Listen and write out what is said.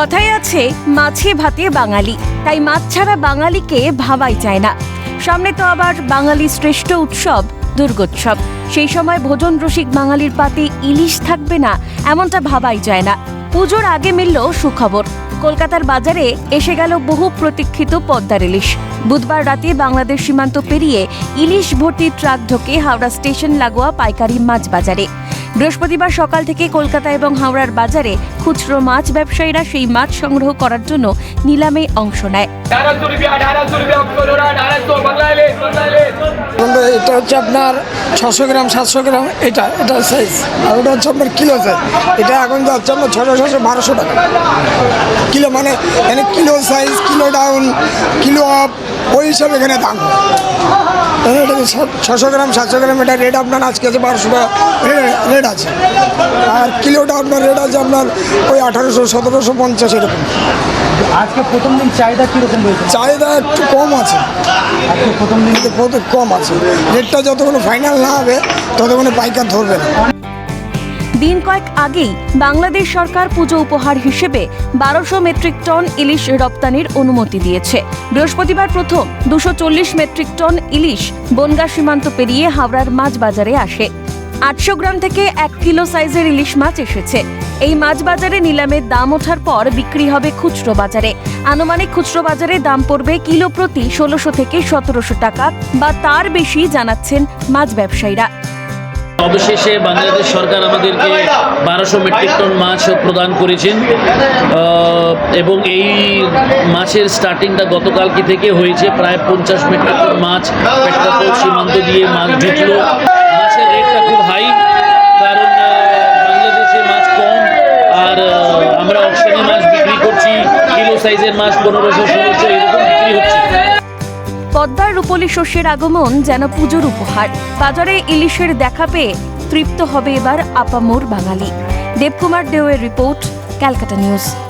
কথায় আছে, মাছে ভাতে বাঙালি। তাই মাছ ছাড়া বাঙালিকে ভাবাই যায় না। সামনে তো আবার বাঙালির শ্রেষ্ঠ উৎসব, দুর্গোৎসব। সেই সময় ভোজন রসিক বাঙালির পাতে ইলিশ থাকবে না, এমনটা ভাবাই যায় না। পুজোর আগে মিলল সুখবর। কলকাতার বাজারে এসে গেল বহু প্রতীক্ষিত পদ্মার ইলিশ। বুধবার রাতে বাংলাদেশ সীমান্ত পেরিয়ে ইলিশ ভর্তি ট্রাক ঢোকে হাওড়া স্টেশন লাগোয়া পাইকারি মাছ বাজারে। বৃহস্পতিবার সকাল থেকে কলকাতা এবং হাওড়ার বাজারে খুচরো মাছ ব্যবসায়ীরা সেই মাছ সংগ্রহ করার জন্য নিলামে অংশ নেয়। এটা হচ্ছে আপনার ছশো গ্রাম, সাতশো গ্রাম, এটা এটা সাইজ আর ওটা হচ্ছে আপনার কিলো সাইজ এটা এখন যাচ্ছে আপনার ছশো ছশো বারোশো টাকা। মানে এখানে kilo size kilo down kilo up ওই হিসাবে এখানে দাম। এখানে ছশো গ্রাম সাতশো গ্রাম এটা রেট আপনার আজকে আছে বারোশো টাকা। রেট আছে। আর কিলোটা আপনার রেট আছে আপনার ওই আঠারোশো সতেরোশো পঞ্চাশ এরকম। আজকে প্রথম দিন চাহিদা কীরকম রয়েছে? চাহিদা একটু কম আছে। প্রথম দিন? কম আছে। রেটটা যতক্ষণ ফাইনাল না হবে ততক্ষণ পাইকার ধরবে না। দিন কয়েক আগেই বাংলাদেশ সরকার পুজো উপহার হিসেবে বারোশো মেট্রিক টন ইলিশ রপ্তানির অনুমতি দিয়েছে। বৃহস্পতিবার প্রথম দুশো চল্লিশ মেট্রিক টন ইলিশ বনগা সীমান্ত পেরিয়ে হাওড়ার মাছ বাজারে আসে। আটশো গ্রাম থেকে এক কিলো সাইজের ইলিশ মাছ এসেছে। এই মাছ বাজারে নিলামের দাম ওঠার পর বিক্রি হবে খুচরো বাজারে। আনুমানিক খুচরো বাজারে দাম পড়বে কিলো প্রতি ষোলোশো থেকে সতেরোশো টাকা বা তার বেশি জানাচ্ছেন মাছ ব্যবসায়ীরা। অবশেষে বাংলাদেশ সরকার আমাদেরকে বারোশো মেট্রিক টন মাছ প্রদান করেছেন। এবং এই মাছের স্টার্টিংটা গতকালকে থেকে হয়েছে। প্রায় পঞ্চাশ মেট্রিক টন মাছ পেট্রাপোল সীমান্ত দিয়ে মাছ ঢুকলো। মাছের রেটটা খুব হাই কারণ বাংলাদেশে মাছ কম। আর আমরা অকশনে মাছ বিক্রি করছি। কিলো সাইজের মাছ পনেরোশো, ষোলোশো পদ্মার রূপলি শস্যের আগমন যেন পুজোর উপহার। বাজারে ইলিশের দেখা পেয়ে তৃপ্ত হবে এবার আপামোর বাঙালি। দেবকুমার দেওয়ের রিপোর্ট, ক্যালকাটা নিউজ।